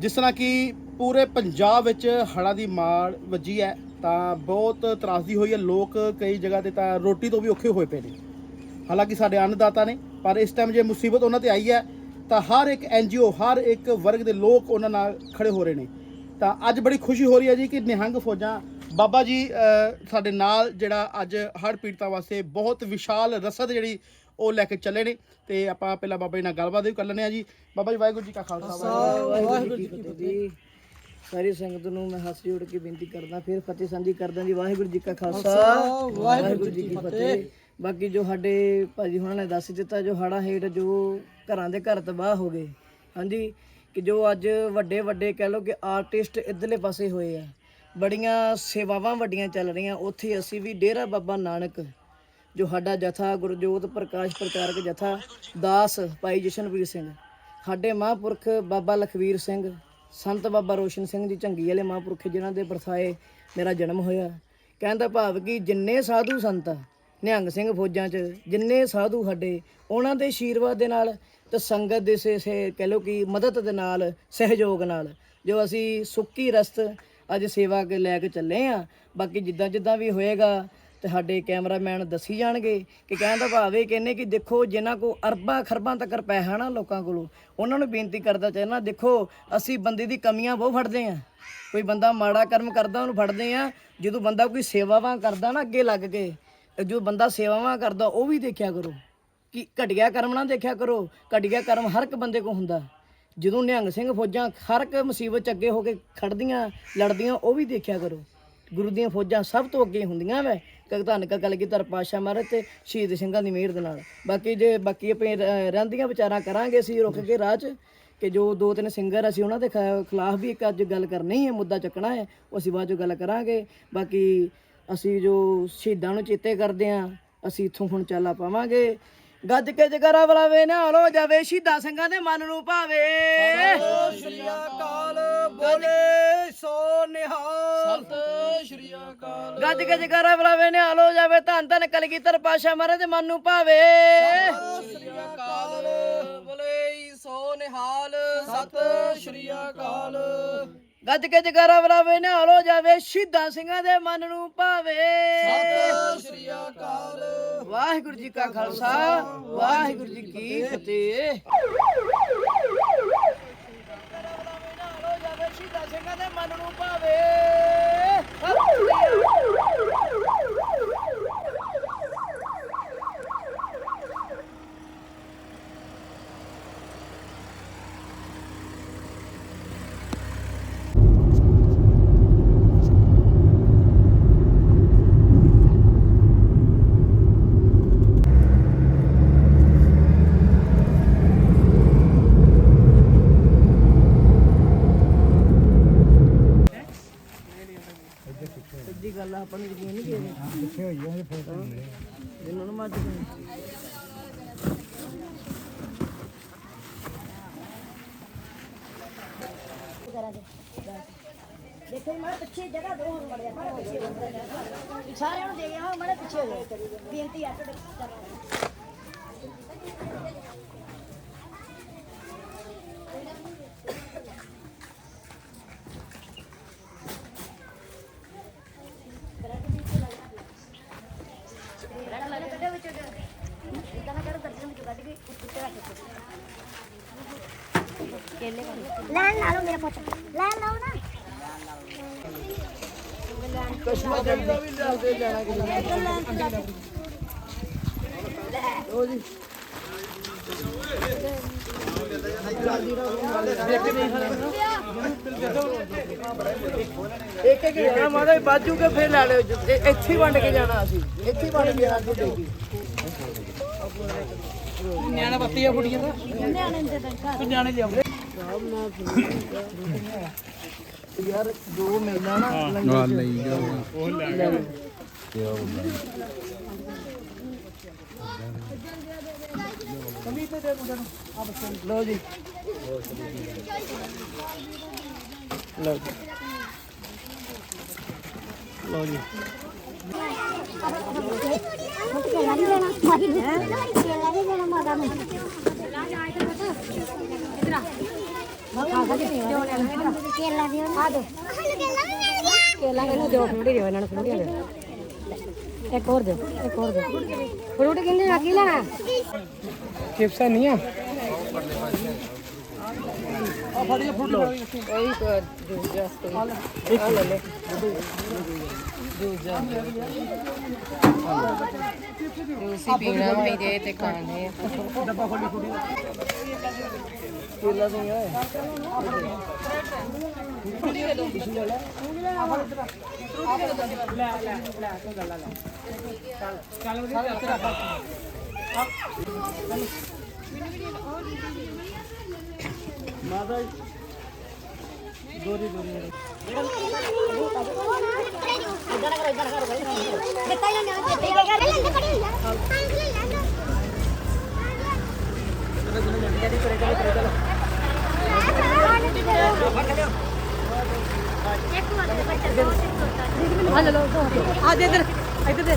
ਜਿਸ ਤਰ੍ਹਾਂ ਕਿ ਪੂਰੇ ਪੰਜਾਬ ਵਿੱਚ ਹੜ੍ਹਾਂ ਦੀ ਮਾਰ ਵੱਜੀ ਹੈ, ਤਾਂ ਬਹੁਤ ਤਰਾਸਦੀ ਹੋਈ ਹੈ। ਲੋਕ ਕਈ ਜਗ੍ਹਾ ਤੇ ਤਾਂ ਰੋਟੀ ਤੋਂ ਵੀ ਔਖੇ ਹੋਏ ਪਏ ਨੇ। ਹਾਲਾਂਕਿ ਸਾਡੇ ਅੰਨਦਾਤਾ ਨੇ, ਪਰ ਇਸ ਟਾਈਮ ਜੇ ਮੁਸੀਬਤ ਉਹਨਾਂ ਤੇ ਆਈ ਹੈ, ਤਾਂ ਹਰ ਇੱਕ ਐਨਜੀਓ ਹਰ ਇੱਕ ਵਰਗ ਦੇ ਲੋਕ ਉਹਨਾਂ ਨਾਲ ਖੜੇ ਹੋ ਰਹੇ ਨੇ। ਤਾਂ ਅੱਜ ਬੜੀ ਖੁਸ਼ੀ ਹੋ ਰਹੀ ਹੈ ਜੀ ਕਿ ਨਿਹੰਗ ਫੌਜਾਂ, ਬਾਬਾ ਜੀ ਸਾਡੇ ਨਾਲ ਜਿਹੜਾ ਅੱਜ ਹੜ੍ਹ ਪੀੜਤਾਂ ਵਾਸਤੇ ਬਹੁਤ ਵਿਸ਼ਾਲ ਰਸਦ ਜਿਹੜੀ ਉਹ ਲੈ ਕੇ ਚੱਲੇ ਨੇ ਤੇ ਆਪਾਂ ਪਹਿਲਾਂ ਬਾਬਾ ਜੀ ਨਾਲ ਗੱਲਬਾਤ ਵੀ ਕਰ ਲੈਂਦੇ ਆ ਜੀ। ਬਾਬਾ ਜੀ ਵਾਹਿਗੁਰੂ ਜੀ ਕਾ ਖਾਲਸਾ ਵਾਹਿਗੁਰੂ ਜੀ ਕੀ ਫਤਿਹ। ਸਾਰੀ ਸੰਗਤ ਨੂੰ ਮੈਂ ਹੱਥ ਜੋੜ ਕੇ ਬੇਨਤੀ ਕਰਦਾ ਫਿਰ ਫਤਿਹ ਸਾਂਝੀ ਕਰਦਾ ਜੀ ਵਾਹਿਗੁਰੂ ਜੀ ਕਾ ਖਾਲਸਾ। ਵਾਹਿਗੁਰੂ ਜੀ ਕੀ ਫਤਿਹ। ਬਾਕੀ ਜੋ ਸਾਡੇ ਭਾਜੀ ਹੁਣਾਂ ਨੇ ਦੱਸ ਦਿੱਤਾ ਜੋ ਹੜਾ ਹੇਠ ਜੋ ਘਰਾਂ ਦੇ ਘਰ ਤਬਾਹ ਹੋ ਗਏ ਹਾਂਜੀ ਕਿ ਜੋ ਅੱਜ ਵੱਡੇ ਵੱਡੇ ਕਹਿ ਲਓ ਕਿ ਆਰਟਿਸਟ ਇਧਰਲੇ ਪਾਸੇ ਹੋਏ ਆ ਬੜੀਆਂ ਸੇਵਾਵਾਂ ਵੱਡੀਆਂ ਚੱਲ ਰਹੀਆਂ ਉੱਥੇ ਅਸੀਂ ਵੀ ਡੇਰਾ ਬਾਬਾ ਨਾਨਕ ਜੋ ਸਾਡਾ ਜਥਾ ਗੁਰਜੋਤ ਪ੍ਰਕਾਸ਼ ਪ੍ਰਚਾਰਕ ਜਥਾ, ਦਾਸ ਭਾਈ ਜਸ਼ਨਵੀਰ ਸਿੰਘ। ਸਾਡੇ ਮਹਾਂਪੁਰਖ ਬਾਬਾ ਲਖਵੀਰ ਸਿੰਘ, ਸੰਤ ਬਾਬਾ ਰੋਸ਼ਨ ਸਿੰਘ ਜੀ ਝੰਗੀ ਵਾਲੇ ਮਹਾਂਪੁਰਖ ਜਿਨ੍ਹਾਂ ਦੇ ਬਰਸਾਏ ਮੇਰਾ ਜਨਮ ਹੋਇਆ। ਕਹਿੰਦਾ ਭਾਵ ਕਿ ਜਿੰਨੇ ਸਾਧੂ ਸੰਤ ਨਿਹੰਗ ਸਿੰਘ ਫੌਜਾਂ 'ਚ, ਜਿੰਨੇ ਸਾਧੂ ਸਾਡੇ, ਉਹਨਾਂ ਦੇ ਆਸ਼ੀਰਵਾਦ ਦੇ ਨਾਲ ਤੇ ਸੰਗਤ ਦੇ ਸੇ ਸੇ ਕਹਿ ਲਓ ਕਿ ਮਦਦ ਦੇ ਨਾਲ, ਸਹਿਯੋਗ ਨਾਲ ਜੋ ਅਸੀਂ ਸੁੱਕੀ ਰਸਤ ਅੱਜ ਸੇਵਾ ਕੇ ਲੈ ਕੇ ਚੱਲੇ ਆ। ਬਾਕੀ ਜਿੱਦਾਂ ਜਿੱਦਾਂ ਵੀ ਹੋਏਗਾ ਤੇ ਸਾਡੇ ਕੈਮਰਾਮੈਨ ਦੱਸੀ ਜਾਣਗੇ ਕਿ ਕਹਿਣ ਦਾ ਭਾਵ ਇਹ ਕਹਿੰਨੇ ਕਿ ਦੇਖੋ ਜਿਨ੍ਹਾਂ ਕੋ ਅਰਬਾਂ ਖਰਬਾਂ ਤੱਕ ਪੈਸਾ ਨਾ ਲੋਕਾਂ ਕੋਲੋਂ, ਉਹਨਾਂ ਨੂੰ ਬੇਨਤੀ ਕਰਦਾ ਚਾਹਨਾ ਦੇਖੋ ਅਸੀਂ ਬੰਦੇ ਦੀ ਕਮੀਆਂ ਬਹੁਤ ਫੜਦੇ ਆ ਕੋਈ ਬੰਦਾ ਮਾੜਾ ਕਰਮ ਕਰਦਾ, ਉਹਨੂੰ ਫੜਦੇ ਆ ਜਦੋਂ ਬੰਦਾ ਕੋਈ ਸੇਵਾਵਾਂ ਕਰਦਾ ਨਾ ਅੱਗੇ ਲੱਗ ਕੇ ਜੋ ਬੰਦਾ ਸੇਵਾਵਾਂ ਕਰਦਾ, ਉਹ ਵੀ ਦੇਖਿਆ ਕਰੋ। ਕਿ ਘਟਿਆ ਕਰਮ ਨਾ ਦੇਖਿਆ ਕਰੋ। ਘਟਿਆ ਕਰਮ ਹਰ ਇੱਕ ਬੰਦੇ ਕੋ ਹੁੰਦਾ। ਜਦੋਂ ਨਿਹੰਗ ਸਿੰਘ ਫੌਜਾਂ ਹਰ ਇੱਕ ਮੁਸੀਬਤ ਚ ਅੱਗੇ ਹੋ ਕੇ ਖੜਦੀਆਂ ਲੜਦੀਆਂ, ਉਹ ਵੀ ਦੇਖਿਆ ਕਰੋ। ਗੁਰੂ ਦੀਆਂ ਫੌਜਾਂ ਸਭ ਤੋਂ ਅੱਗੇ ਹੁੰਦੀਆਂ ਵੈ। ਧੰਨ ਕਾ ਗੱਲ ਕੀ ਤਰ ਪਾਸ਼ਾ ਮਹਾਰਾਜ ਤੇ ਸ਼ਹੀਦ ਸਿੰਘਾਂ ਦੀ ਮਿਹਰ ਦੇ ਨਾਲ। ਬਾਕੀ ਜੇ ਬਾਕੀ ਆਪਣੇ ਰਹਿੰਦੀਆਂ ਵਿਚਾਰਾਂ ਕਰਾਂਗੇ ਅਸੀਂ ਰੁਕ ਕੇ ਰਾਹ 'ਚ, ਕਿ ਜੋ ਦੋ ਤਿੰਨ ਸਿੰਗਰ ਅਸੀਂ ਉਹਨਾਂ ਦੇ ਖ- ਖਿਲਾਫ ਵੀ ਇੱਕ ਅੱਜ ਗੱਲ ਕਰਨੀ ਹੈ, ਮੁੱਦਾ ਚੱਕਣਾ ਹੈ, ਉਹ ਅਸੀਂ ਬਾਅਦ 'ਚੋਂ ਗੱਲ ਕਰਾਂਗੇ। ਬਾਕੀ ਅਸੀਂ ਜੋ ਸ਼ਹੀਦਾਂ ਨੂੰ ਚੇਤੇ ਕਰਦੇ ਆਂ ਅਸੀਂ ਇੱਥੋਂ ਹੁਣ ਚਾਲਾ ਪਾਵਾਂਗੇ। ਗੱਜ ਕੇ ਜਗਰਾ ਬਲਾਵੇ ਨਾਲ ਹੋ ਜਾਵੇ ਸ਼ਹੀਦਾਂ ਸਿੰਘਾਂ ਦੇ ਮਨ ਨੂੰ ਭਾਵੇ। ਸ੍ਰੀ ਅਕਾਲ ਬੋਲੇ ਸੋ ਨਿਹਾਲ। ਸਤਿ ਸ੍ਰੀ ਅਕਾਲ। ਗੱਜ ਕੇ ਜਗਰਾ ਬਲਾਵੇ ਨਾਲ ਹੋ ਜਾਵੇ ਧੰਨ ਧੰਨ ਕਲਗੀਧਰ ਪਾਸ਼ਾ ਮਹਾਰਾਜ ਮਨ ਨੂੰ ਭਾਵੇ। ਸ੍ਰੀ ਅਕਾਲ ਬੋਲੇ ਸੋ ਨਿਹਾਲ। ਸਤਿ ਸ੍ਰੀ ਅਕਾਲ। ਗੱਜ ਕੇ ਜਗਰਾ ਬਲਾਵੇ ਨਾਲ ਹੋ ਜਾਵੇ ਸ਼ਹੀਦਾਂ ਸਿੰਘਾਂ ਦੇ ਮਨ ਨੂੰ ਭਾਵੇ। ਸਤਿ ਸ੍ਰੀ ਅਕਾਲ। ਵਾਹਿਗੁਰੂ ਜੀ ਕਾ ਖਾਲਸਾ, ਵਾਹਿਗੁਰੂ ਜੀ ਕੀ ਫਤਿਹ। ਜਾਵੇ ਸ਼ਹੀਦਾਂ ਸਿੰਘਾਂ ਦੇ ਮਨ ਨੂੰ ਭਾਵੇ। ਆਪਾਂ ਨੂੰ ਯਕੀਨ ਨਹੀਂ ਕਿਸੇ ਕਿੱਥੇ ਹੋਈ ਉਹ ਫੋਟੋ ਜਿਹਨਾਂ ਨੂੰ ਮੱਝ ਦੇਖੋ ਮੈਂ ਪਿੱਛੇ ਜਗ੍ਹਾ ਦੋ ਹੁਣ ਮੜਿਆ ਮਾੜਾ ਪਿੱਛੇ ਸਾਰਿਆਂ ਨੂੰ ਦੇ ਗਿਆ ਮਾੜਾ ਪਿੱਛੇ ਹੋ ਜਾਓ ਬੇਨਤੀ ਆ ਤੁਹਾਡੇ ਕਰਨਾ ਲੈਣ ਲਾ ਲਓ ਮੇਰਾ ਪੁੱਤ ਲੈਣ ਲਾਓ ਨਾ ਕਸ਼ਮਾ ਚਾਹੀਦਾ ਵੀ ਲਿਆਦੇ ਲੈਣਾ ਕਿ ਲੋ ਜੀ। ਇੱਕ ਇੱਕ ਜਾਣਾ ਮਾਦਾ ਬਾਜੂ ਕੇ ਫਿਰ ਲੈ ਲਿਓ ਇੱਥੇ ਵੰਡ ਕੇ ਜਾਣਾ ਅਸੀਂ। ਇੱਥੇ ਵੰਡ ਕੇ ਜਾਣਾ ਤੁਹਾਡੇ। ਨਿਆਣਾ ਬੱਤੀਆਂ ਫੁੱਟੀਆਂ ਦਾ। ਨਿਆਣੇ ਦੇ ਦਰਕਾਰ ਨਿਆਣੇ ਲਿਆਉਂਦੇ ਯਾਰ ਜੋ ਮਿਲਦਾ ਨਾ ਲੰਗਰ ਚ ਲਈ ਜਾਓ ਉਹ ਲੈ ਲਓ ਕਮੀ ਤੇ ਦੇ ਮੁੰਡੇ ਨੂੰ ਆ ਬੱਚੇ ਨੂੰ ਲਓ ਜੀ ਲਓ ਜੀ ਲਓ ਜੀ ਹੁਣ ਕੇਲਾ ਨਹੀਂ ਲੈਣਾ ਮਾਰੀ ਕੇਲਾ ਨਹੀਂ ਲੈਣਾ ਮਾਤਾ ਨੂੰ ਇਧਰ ਆ ਕੇਲਾ ਦਿਓ ਆ ਦੋ ਕੇਲਾ ਇਹਨੂੰ ਦਿਓ ਫਰੂਟੀ ਦਿਓ ਇਹਨਾਂ ਨੂੰ ਫਰੂਟੀਆਂ ਦਿਓ ਇੱਕ ਹੋਰ ਦਿਓ ਇੱਕ ਹੋਰ ਦਿਓ ਫਰੂਟੀ ਕਿੰਨੇ ਨਾ ਕੀ ਲੈਣਾ ਚਿਪਸਾਂ ਨਹੀਂ ਆ ਤੁਸੀਂ ਪੀਣਾ ਵੀ ਦੇ ਤੇ ਖਾਣੇ ਆ ਕੇਲਾ ਨਹੀਂ ਆ ਦਿੱਤਾ ਹੀ ਨਾ ਦਿੱਤੇ ਹੀ ਗਿਆ ਲੈ ਪੜੀ ਹੋਈ ਆ ਲੈ ਲੈ ਆ ਲੈ ਲਓ ਆ ਦੇ ਇਧਰ ਇੱਧਰ ਦੇ